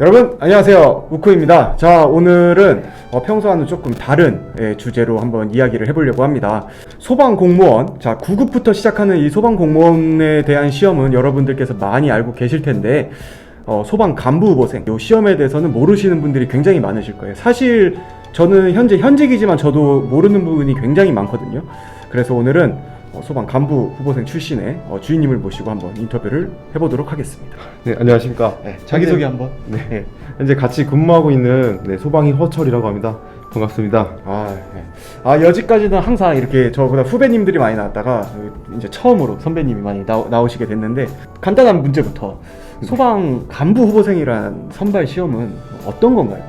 여러분 안녕하세요. 우쿠입니다. 자 오늘은 어, 평소와는 조금 다른 예, 주제로 한번 이야기를 해보려고 합니다. 소방 공무원. 자 9급부터 시작하는 이 소방 공무원에 대한 시험은 여러분들께서 많이 알고 계실 텐데 어, 소방 간부 후보생. 이 시험에 대해서는 모르시는 분들이 굉장히 많으실 거예요. 사실 저는 현재 현직이지만 저도 모르는 부분이 굉장히 많거든요. 그래서 오늘은 어, 소방 간부 후보생 출신의 어, 주인님을 모시고 한번 인터뷰를 해보도록 하겠습니다 네, 안녕하십니까. 자기소개 현재- 한번 네. 현재 같이 근무하고 있는 네, 소방이 허철이라고 합니다. 반갑습니다. 아, 네. 아 여지까지는 항상 이렇게 저보다 후배님들이 많이 나왔다가 이제 처음으로 선배님이 많이 나오, 나오시게 됐는데 간단한 문제부터 소방 간부 후보생이란 선발 시험은 어떤 건가요?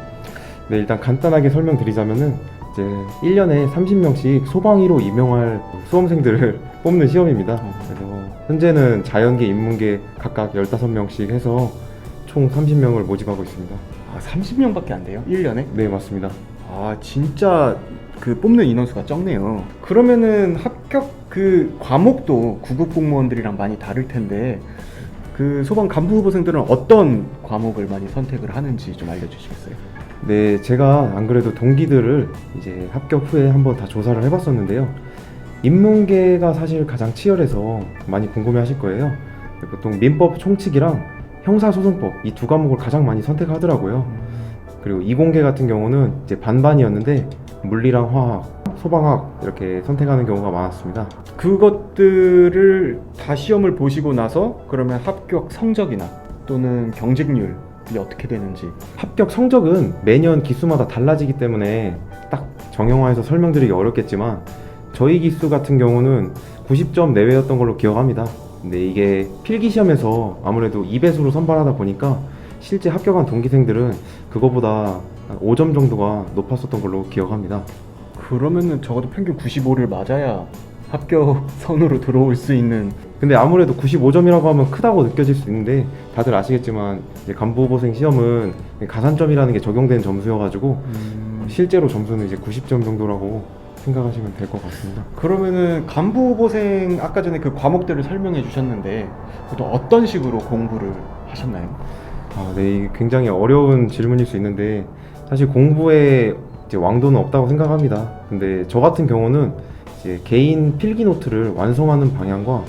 네, 일단 간단하게 설명드리자면은 이제 1년에 30명씩 소방이로 임용할 수험생들을 뽑는 시험입니다. 그래서 현재는 자연계, 인문계 각각 15명씩 해서 총 30명을 모집하고 있습니다. 아 30명밖에 안 돼요? 1년에? 네, 맞습니다. 아 진짜 그 뽑는 인원수가 적네요. 그러면은 합격 그 과목도 구급 공무원들이랑 많이 다를 텐데 그 소방 간부 후보생들은 어떤 과목을 많이 선택을 하는지 좀 알려주시겠어요? 네, 제가 안 그래도 동기들을 이제 합격 후에 한번 다 조사를 해봤었는데요. 인문계가 사실 가장 치열해서 많이 궁금해 하실 거예요. 보통 민법 총칙이랑 형사소송법 이 두 과목을 가장 많이 선택하더라고요. 그리고 이공계 같은 경우는 이제 반반이었는데 물리랑 화학, 소방학 이렇게 선택하는 경우가 많았습니다. 그것들을 다 시험을 보시고 나서 그러면 합격 성적이나 또는 경쟁률 이 어떻게 되는지 합격 성적은 매년 기수마다 달라지기 때문에 딱 정형화해서 설명드리기 어렵겠지만 저희 기수 같은 경우는 90점 내외였던 걸로 기억합니다. 근데 이게 필기 시험에서 아무래도 2배수로 선발하다 보니까 실제 합격한 동기생들은 그거보다 한 5점 정도가 높았었던 걸로 기억합니다. 그러면은 적어도 평균 95를 맞아야 합격 선으로 들어올 수 있는 근데 아무래도 95점이라고 하면 크다고 느껴질 수 있는데 다들 아시겠지만 이제 간부 후보생 시험은 가산점이라는 게 적용된 점수여가지고 실제로 점수는 이제 90점 정도라고 생각하시면 될 것 같습니다. 그러면은 간부 후보생 아까 전에 그 과목들을 설명해 주셨는데 또 어떤 식으로 공부를 하셨나요? 아, 네, 굉장히 어려운 질문일 수 있는데 사실 공부에 이제 왕도는 없다고 생각합니다. 근데 저 같은 경우는 이제 개인 필기 노트를 완성하는 방향과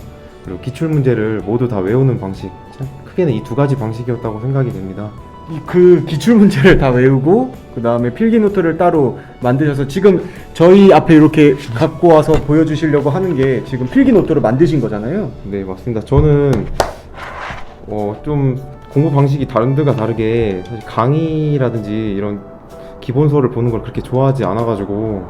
그리고 기출 문제를 모두 다 외우는 방식, 참 크게는 이 두 가지 방식이었다고 생각이 됩니다. 이그 기출 문제를 다 외우고 그 다음에 필기 노트를 따로 만드셔서 지금 저희 앞에 이렇게 갖고 와서 보여주시려고 하는 게 지금 필기 노트를 만드신 거잖아요. 네, 맞습니다. 저는 어, 좀 공부 방식이 다른 데가 다르게 사실 강의라든지 이런 기본서를 보는 걸 그렇게 좋아하지 않아가지고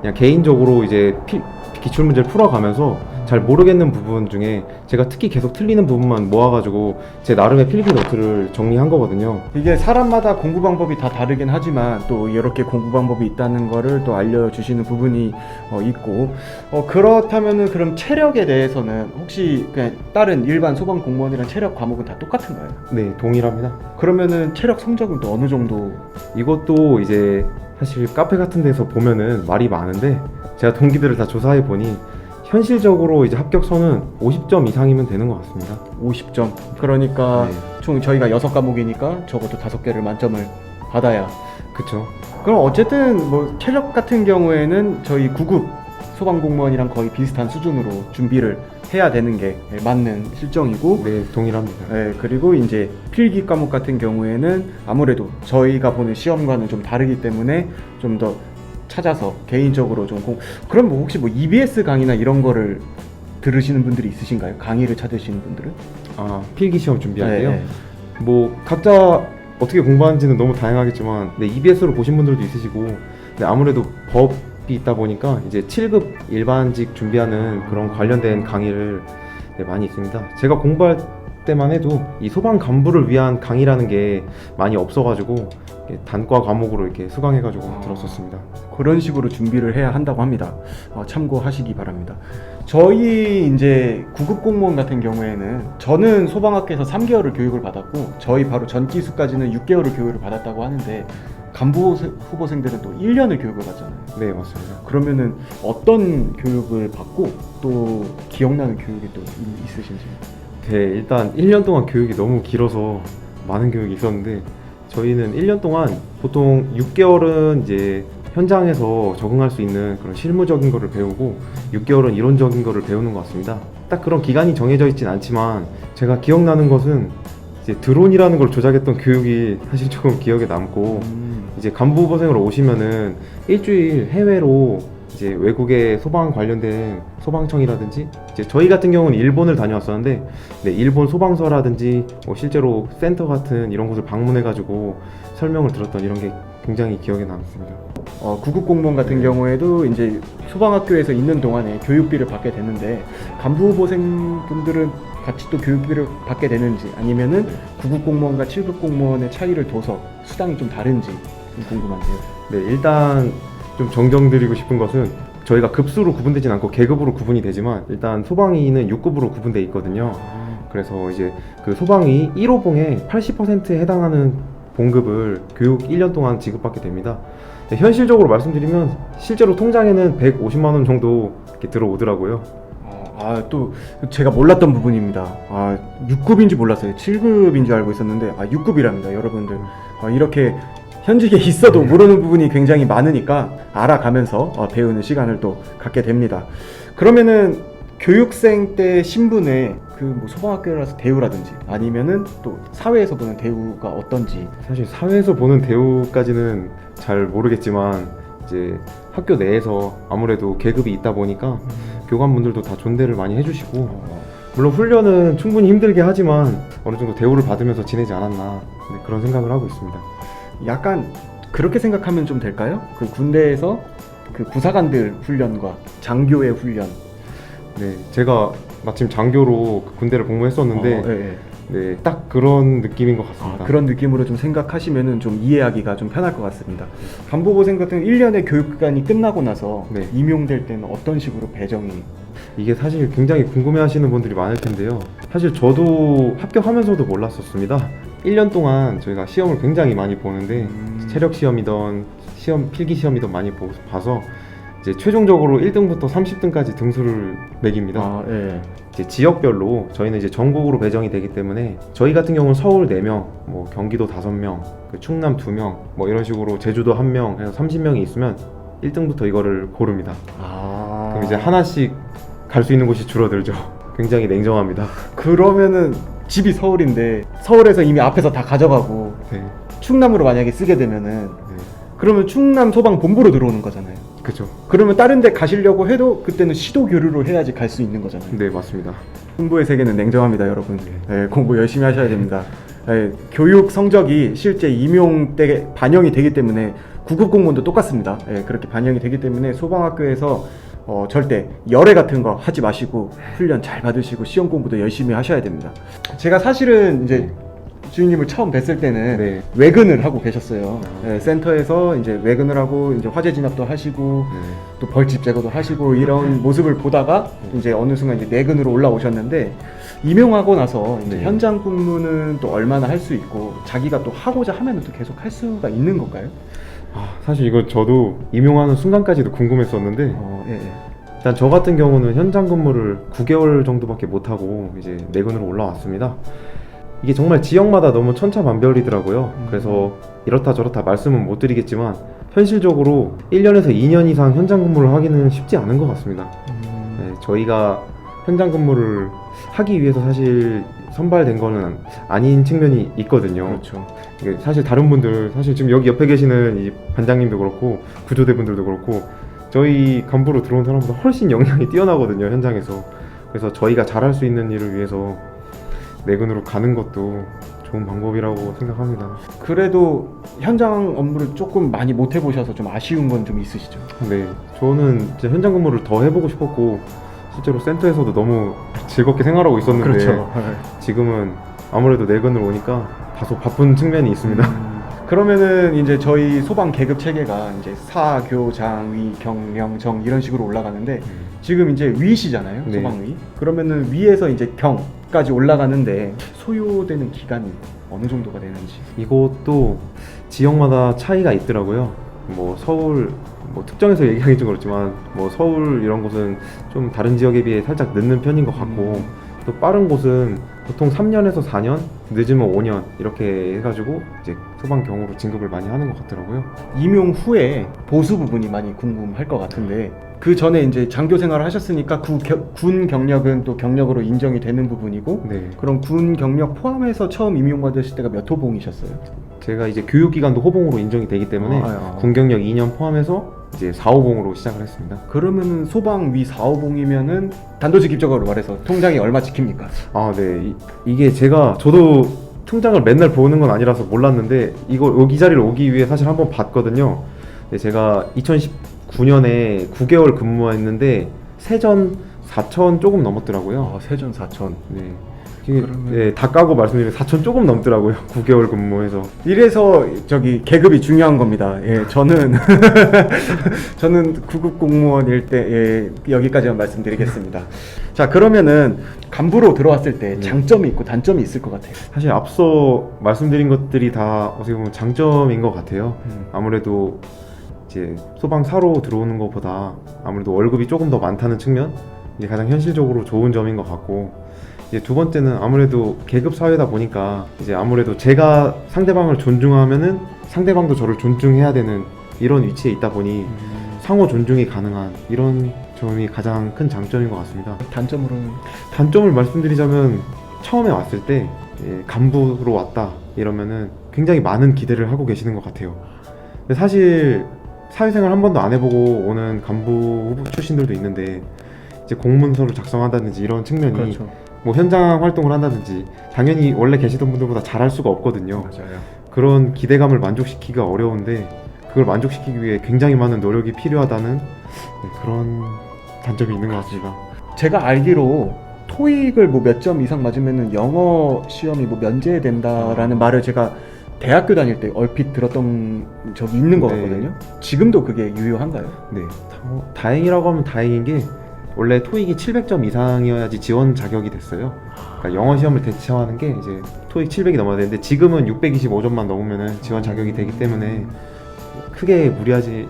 그냥 개인적으로 이제 피- 기출 문제를 풀어가면서 잘 모르겠는 부분 중에 제가 특히 계속 틀리는 부분만 모아가지고 제 나름의 필기 노트를 정리한 거거든요. 이게 사람마다 공부 방법이 다 다르긴 하지만 또 이렇게 공부 방법이 있다는 거를 또 알려주시는 부분이 어, 있고 어, 그렇다면은 그럼 체력에 대해서는 혹시 그냥 다른 일반 소방 공무원이랑 체력 과목은 다 똑같은가요? 네, 동일합니다. 그러면은 체력 성적은 또 어느 정도 이것도 이제 사실 카페 같은 데서 보면은 말이 많은데 제가 동기들을 다 조사해 보니 현실적으로 이제 합격선은 50점 이상이면 되는 것 같습니다. 50점 그러니까 네. 총 저희가 여섯 과목이니까 적어도 다섯 개를 만점을 받아야 그쵸. 그럼 어쨌든 뭐 체력 같은 경우에는 저희 9급 소방 공무원이랑 거의 비슷한 수준으로 준비를 해야 되는 게 맞는 실정이고 네, 동일합니다. 네, 그리고 이제 필기 과목 같은 경우에는 아무래도 저희가 보는 시험과는 좀 다르기 때문에 좀 더 찾아서 개인적으로 좀 공... 그럼 뭐 혹시 뭐 EBS 강의나 이런 거를 들으시는 분들이 있으신가요? 강의를 찾으시는 분들은? 아, 필기 시험 준비할 네, 때요. 네. 뭐 각자 어떻게 공부하는지는 너무 다양하겠지만 네, EBS로 보신 분들도 있으시고 네, 아무래도 법 이 있다 보니까 이제 7급 일반직 준비하는 그런 관련된 강의를 네, 많이 있습니다. 제가 공부할 때만 해도 이 소방 간부를 위한 강의라는 게 많이 없어가지고 단과 과목으로 이렇게 수강해가지고 아. 들었었습니다. 그런 식으로 준비를 해야 한다고 합니다. 어, 참고하시기 바랍니다. 저희 이제 구급 공무원 같은 경우에는 저는 소방학교에서 3개월을 교육을 받았고 저희 바로 전기수까지는 6개월을 교육을 받았다고 하는데 간부 후보생들은 또 1년을 교육을 받잖아요. 네, 맞습니다. 그러면은 어떤 교육을 받고 또 기억나는 교육이 또 있- 있으신지? 네, 일단 1년 동안 교육이 너무 길어서 많은 교육이 있었는데 저희는 1년 동안 보통 6개월은 이제 현장에서 적응할 수 있는 그런 실무적인 거를 배우고 6개월은 이론적인 거를 배우는 것 같습니다. 딱 그런 기간이 정해져 있진 않지만 제가 기억나는 것은 이제 드론이라는 걸 조작했던 교육이 사실 조금 기억에 남고 이제 간부 후보생으로 오시면은 일주일 해외로 이제 외국의 소방 관련된 소방청이라든지 이제 저희 같은 경우는 일본을 다녀왔었는데 네, 일본 소방서라든지 뭐 실제로 센터 같은 이런 곳을 방문해가지고 설명을 들었던 이런 게 굉장히 기억에 남습니다. 어, 구급 공무원 같은 경우에도 이제 소방학교에서 있는 동안에 교육비를 받게 되는데 간부 후보생분들은 같이 또 교육비를 받게 되는지 아니면은 구급 공무원과 7급 공무원의 차이를 둬서 수당이 좀 다른지 좀 궁금한데요. 네, 일단 좀 정정드리고 싶은 것은 저희가 급수로 구분되진 않고 계급으로 구분이 되지만 일단 소방이는 6급으로 구분돼 있거든요. 그래서 이제 그 소방이 1호봉에 80%에 해당하는 봉급을 교육 1년 동안 지급받게 됩니다. 네, 현실적으로 말씀드리면 실제로 통장에는 150만 원 정도 이렇게 들어오더라고요. 아, 또 제가 몰랐던 부분입니다. 아, 6급인지 몰랐어요. 7급인 줄 알고 있었는데 아, 6급이랍니다, 여러분들. 아, 이렇게 현직에 있어도 모르는 부분이 굉장히 많으니까 알아가면서 어, 배우는 시간을 또 갖게 됩니다. 그러면은 교육생 때 신분의 그뭐 소방학교라서 대우라든지 아니면은 또 사회에서 보는 대우가 어떤지 사실 사회에서 보는 대우까지는 잘 모르겠지만 이제 학교 내에서 아무래도 계급이 있다 보니까 교관분들도 다 존대를 많이 해주시고 어, 물론 훈련은 충분히 힘들게 하지만 어느 정도 대우를 받으면서 지내지 않았나 네, 그런 생각을 하고 있습니다. 약간 그렇게 생각하면 좀 될까요? 그 군대에서 그 부사관들 훈련과 장교의 훈련 네, 제가 마침 장교로 그 군대를 복무했었는데 어, 예, 예. 네, 딱 그런 느낌인 것 아, 같습니다. 그런 느낌으로 좀 생각하시면은 좀 이해하기가 좀 편할 것 같습니다. 간부고생 같은 1년의 교육 기간이 끝나고 나서 네. 임용될 때는 어떤 식으로 배정이 이게 사실 굉장히 궁금해하시는 분들이 많을 텐데요. 사실 저도 합격하면서도 몰랐었습니다. 1년 동안 저희가 시험을 굉장히 많이 보는데 음. 체력 시험이던 시험 필기 시험이던 많이 보, 봐서 이제 최종적으로 1등부터 30등까지 등수를 매깁니다. 아, 예. 이제 지역별로 저희는 이제 전국으로 배정이 되기 때문에 저희 같은 경우는 서울 4명, 뭐 경기도 5명, 그 충남 2명, 뭐 이런 식으로 제주도 1명 해서 30명이 있으면 1등부터 이거를 고릅니다. 아. 그럼 이제 하나씩 갈 수 있는 곳이 줄어들죠. 굉장히 냉정합니다. 그러면은 집이 서울인데 서울에서 이미 앞에서 다 가져가고 네, 충남으로 만약에 쓰게 되면은 네, 그러면 충남 소방 본부로 들어오는 거잖아요. 그죠. 그러면 다른 데 가시려고 해도 그때는 시도 교류로 해야지 갈 수 있는 거잖아요. 네, 맞습니다. 공부의 세계는 냉정합니다, 여러분. 네, 공부 열심히 하셔야 됩니다. 네, 교육 성적이 실제 임용 때 반영이 되기 때문에 구급 공무원도 똑같습니다. 네, 그렇게 반영이 되기 때문에 소방학교에서 어, 절대 열애 같은 거 하지 마시고 훈련 잘 받으시고 시험 공부도 열심히 하셔야 됩니다. 제가 사실은 이제 주인님을 처음 뵀을 때는 네. 외근을 하고 계셨어요. 아. 네, 센터에서 이제 외근을 하고 이제 화재 진압도 하시고 네. 또 벌집 제거도 하시고 이런 모습을 보다가 이제 어느 순간 이제 내근으로 올라오셨는데 임용하고 나서 이제 네. 현장 근무는 또 얼마나 할 수 있고 자기가 또 하고자 하면 또 계속 할 수가 있는 건가요? 아, 사실 이거 저도 임용하는 순간까지도 궁금했었는데 어, 예, 예. 일단 저 같은 경우는 현장 근무를 9개월 정도밖에 못 하고 이제 내근으로 올라왔습니다. 이게 정말 지역마다 너무 천차만별이더라고요. 음. 그래서 이렇다 저렇다 말씀은 못 드리겠지만 현실적으로 1년에서 2년 이상 현장 근무를 하기는 쉽지 않은 것 같습니다. 네, 저희가 현장 근무를 하기 위해서 사실 선발된 거는 아닌 측면이 있거든요. 그렇죠. 이게 사실 다른 분들 사실 지금 여기 옆에 계시는 이 반장님도 그렇고 구조대 분들도 그렇고 저희 간부로 들어온 사람보다 훨씬 역량이 뛰어나거든요 현장에서 그래서 저희가 잘할 수 있는 일을 위해서 내근으로 가는 것도 좋은 방법이라고 생각합니다. 그래도 현장 업무를 조금 많이 못 해보셔서 좀 아쉬운 건 좀 있으시죠? 네, 저는 이제 현장 근무를 더 해보고 싶었고 실제로 센터에서도 너무 즐겁게 생활하고 있었는데 그렇죠. 지금은 아무래도 내근으로 오니까 다소 바쁜 측면이 있습니다. 음, 그러면은 이제 저희 소방 계급 체계가 이제 사교, 장위, 경영, 정 이런 식으로 올라가는데 지금 이제 위시잖아요, 네. 소방위. 그러면은 위에서 이제 경까지 올라가는데 소요되는 기간이 어느 정도가 되는지. 이것도 지역마다 차이가 있더라고요. 뭐 서울 뭐 특정해서 얘기하기 좀 그렇지만 뭐 서울 이런 곳은 좀 다른 지역에 비해 살짝 늦는 편인 것 같고 음. 또 빠른 곳은 보통 3년에서 4년 늦으면 5년 이렇게 해가지고 이제 소방 경으로 진급을 많이 하는 것 같더라고요. 임용 후에 보수 부분이 많이 궁금할 것 같은데 그 전에 이제 장교 생활을 하셨으니까 구, 겨- 군 경력은 또 경력으로 인정이 되는 부분이고 네, 그럼 군 경력 포함해서 처음 임용받으실 때가 몇 호봉이셨어요? 제가 이제 교육기관도 호봉으로 인정이 되기 때문에 아, 아. 군 경력 2년 포함해서 이제 4호봉으로 시작을 했습니다. 그러면은 소방 위 4호봉이면은 단도직 입적으로 말해서 통장이 얼마 찍힙니까? 아, 네. 이, 게 제가 저도 통장을 맨날 보는 건 아니라서 몰랐는데 이거 여기 자리를 오기 위해 사실 한번 봤거든요. 네, 제가 2019년에 9개월 근무했는데 세전 4천 조금 넘었더라고요. 아, 세전 4천. 네. 이게 그러면- 네, 다 까고 말씀드리면 4천 조금 넘더라고요. 9개월 근무해서. 이래서 저기 계급이 중요한 겁니다. 예, 저는 저는 구급 공무원일 때 예, 여기까지만 말씀드리겠습니다. 자, 그러면은 간부로 들어왔을 때 네. 장점이 있고 단점이 있을 것 같아요. 사실 앞서 말씀드린 것들이 다 어떻게 보면 장점인 것 같아요. 아무래도 이제 소방사로 들어오는 것보다 아무래도 월급이 조금 더 많다는 측면 이게 가장 현실적으로 좋은 점인 것 같고 이제 두 번째는 아무래도 계급 사회다 보니까 이제 아무래도 제가 상대방을 존중하면은 상대방도 저를 존중해야 되는 이런 위치에 있다 보니 상호 존중이 가능한 이런 점이 가장 큰 장점인 것 같습니다. 단점으로는 단점을 말씀드리자면 처음에 왔을 때 예, 간부로 왔다 이러면은 굉장히 많은 기대를 하고 계시는 것 같아요. 근데 사실 사회생활 한 번도 안 해보고 오는 간부 후보 출신들도 있는데 이제 공문서를 작성한다든지 이런 측면이 그렇죠. 뭐 현장 활동을 한다든지 당연히 원래 계시던 분들보다 잘할 수가 없거든요. 맞아요. 그런 기대감을 만족시키기가 어려운데 그걸 만족시키기 위해 굉장히 많은 노력이 필요하다는 네, 그런 단점이 있는 것 같습니다. 제가 알기로 토익을 뭐 몇 점 이상 맞으면은 영어 시험이 뭐 면제된다라는 아. 말을 제가 대학교 다닐 때 얼핏 들었던 적이 있는 것 네. 같거든요. 지금도 그게 유효한가요? 네, 다, 다행이라고 하면 다행인 게 원래 토익이 700점 이상이어야지 지원 자격이 됐어요. 그러니까 영어 시험을 대체하는 게 이제 토익 700이 넘어야 되는데 지금은 625점만 넘으면 지원 자격이 되기 때문에 크게 무리하지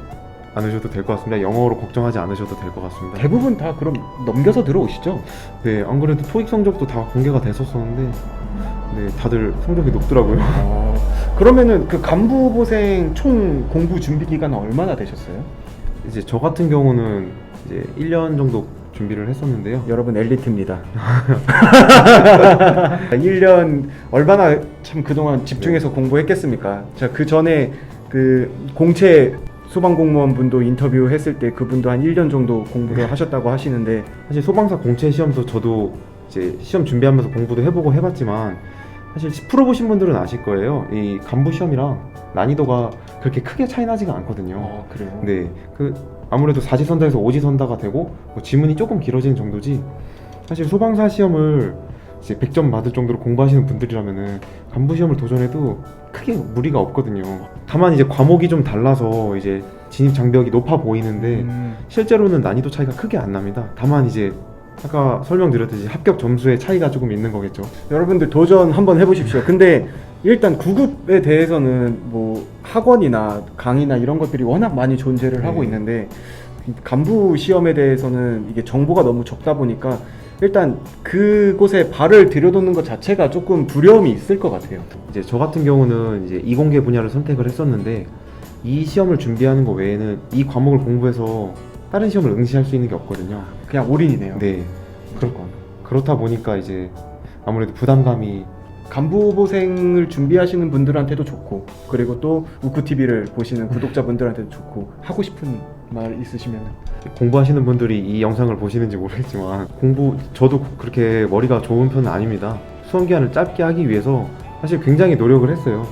않으셔도 될 것 같습니다. 영어로 걱정하지 않으셔도 될 것 같습니다. 대부분 다 그럼 넘겨서 들어오시죠? 네, 안 그래도 토익 성적도 다 공개가 됐었었는데 네, 다들 성적이 높더라고요. 그러면은 그 간부 보생 총 공부 준비 기간은 얼마나 되셨어요? 이제 저 같은 경우는 이제 1년 정도 준비를 했었는데요. 여러분 엘리트입니다. 1년 얼마나 참 그동안 집중해서 공부했겠습니까? 자, 그 전에 그 공채 소방 공무원 분도 인터뷰했을 때 그분도 한 1년 정도 공부를 하셨다고 하시는데 사실 소방사 공채 시험도 저도 이제 시험 준비하면서 공부도 해보고 해봤지만 사실 풀어보신 분들은 아실 거예요. 이 간부 시험이랑 난이도가 그렇게 크게 차이 나지가 않거든요. 아, 그래요? 네, 그 아무래도 사지선다에서 오지선다가 되고 뭐 지문이 조금 길어지는 정도지. 사실 소방사 시험을 이제 100점 받을 정도로 공부하시는 분들이라면은 간부 시험을 도전해도 크게 무리가 없거든요. 다만 이제 과목이 좀 달라서 이제 진입 장벽이 높아 보이는데 음, 실제로는 난이도 차이가 크게 안 납니다. 다만 이제 아까 설명드렸듯이 합격 점수의 차이가 조금 있는 거겠죠. 여러분들 도전 한번 해보십시오. 근데 일단 구급에 대해서는 뭐 학원이나 강의나 이런 것들이 워낙 많이 존재를 하고 네. 있는데 간부 시험에 대해서는 이게 정보가 너무 적다 보니까 일단 그곳에 발을 들여놓는 것 자체가 조금 두려움이 있을 것 같아요. 이제 저 같은 경우는 이제 이공계 분야를 선택을 했었는데 이 시험을 준비하는 거 외에는 이 과목을 공부해서 다른 시험을 응시할 수 있는 게 없거든요. 그냥 올인이네요. 네. 무조건. 그렇다 보니까 이제 아무래도 부담감이 간부보생을 준비하시는 분들한테도 좋고 그리고 또 우쿠 TV를 보시는 구독자분들한테도 좋고 하고 싶은 말 있으시면 공부하시는 분들이 이 영상을 보시는지 모르겠지만 공부 저도 그렇게 머리가 좋은 편은 아닙니다. 수험 기간을 짧게 하기 위해서 사실 굉장히 노력을 했어요.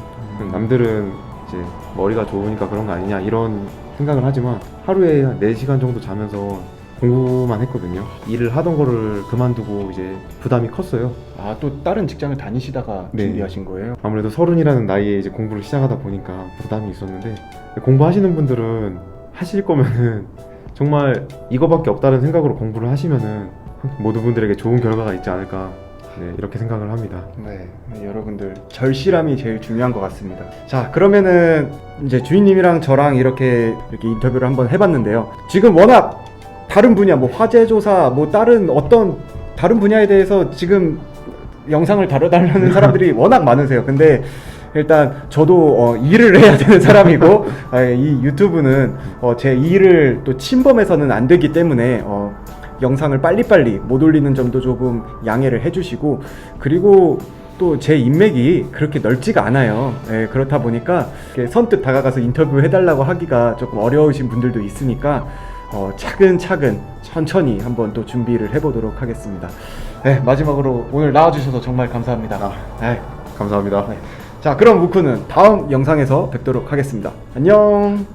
남들은 이제 머리가 좋으니까 그런 거 아니냐 이런 생각을 하지만 하루에 한 4시간 정도 자면서 공부만 했거든요. 일을 하던 거를 그만두고 이제 부담이 컸어요. 아 또 다른 직장을 다니시다가 네. 준비하신 거예요? 아무래도 서른이라는 나이에 이제 공부를 시작하다 보니까 부담이 있었는데 공부하시는 분들은 하실 거면은 정말 이거밖에 없다는 생각으로 공부를 하시면은 모든 분들에게 좋은 결과가 있지 않을까 네, 이렇게 생각을 합니다. 네, 여러분들 절실함이 제일 중요한 것 같습니다. 자, 그러면은 이제 주인님이랑 저랑 이렇게 이렇게 인터뷰를 한번 해봤는데요. 지금 워낙 다른 분야, 뭐 화재 조사, 뭐 다른 어떤 다른 분야에 대해서 지금 영상을 다뤄달라는 사람들이 워낙 많으세요. 근데 일단 저도 어, 일을 해야 되는 사람이고 아, 이 유튜브는 어, 제 일을 또 침범해서는 안 되기 때문에 어, 영상을 빨리빨리 못 올리는 점도 조금 양해를 해주시고 그리고 또 제 인맥이 그렇게 넓지가 않아요. 예, 그렇다 보니까 선뜻 다가가서 인터뷰 해달라고 하기가 조금 어려우신 분들도 있으니까 어, 차근차근 천천히 한번 또 준비를 해보도록 하겠습니다. 네, 마지막으로 오늘 나와주셔서 정말 감사합니다. 네, 감사합니다. 네. 자, 그럼 우쿠는 다음 영상에서 뵙도록 하겠습니다. 안녕.